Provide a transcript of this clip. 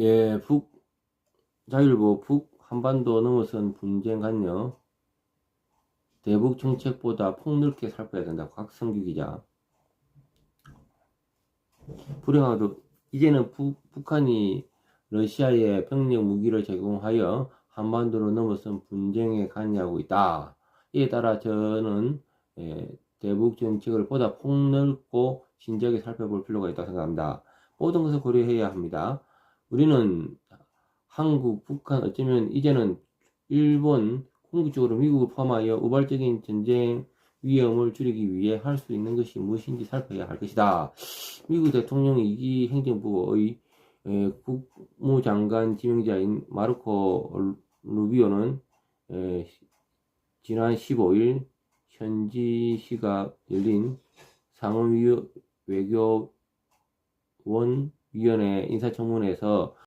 예, 북, 자율보 북 한반도 넘어선 분쟁 간여 대북 정책보다 폭넓게 살펴야 된다. 곽성규 기자. 불행하도 이제는 북, 북한이 러시아에 병력 무기를 제공하여 한반도로 넘어선 분쟁에 관여하고 있다. 이에 따라 저는 예, 대북 정책을 보다 폭넓고 진지하게 살펴볼 필요가 있다고 생각합니다. 모든 것을 고려해야 합니다. 우리는 한국, 북한, 어쩌면 이제는 일본, 궁극적으로 미국을 포함하여 우발적인 전쟁 위험을 줄이기 위해 할 수 있는 것이 무엇인지 살펴야 할 것이다. 미국 대통령 이기 행정부의 에, 국무장관 지명자인 마르코 루비오는 에, 지난 15일 현지시가 열린 상원 외교원 위원회 인사청문회에서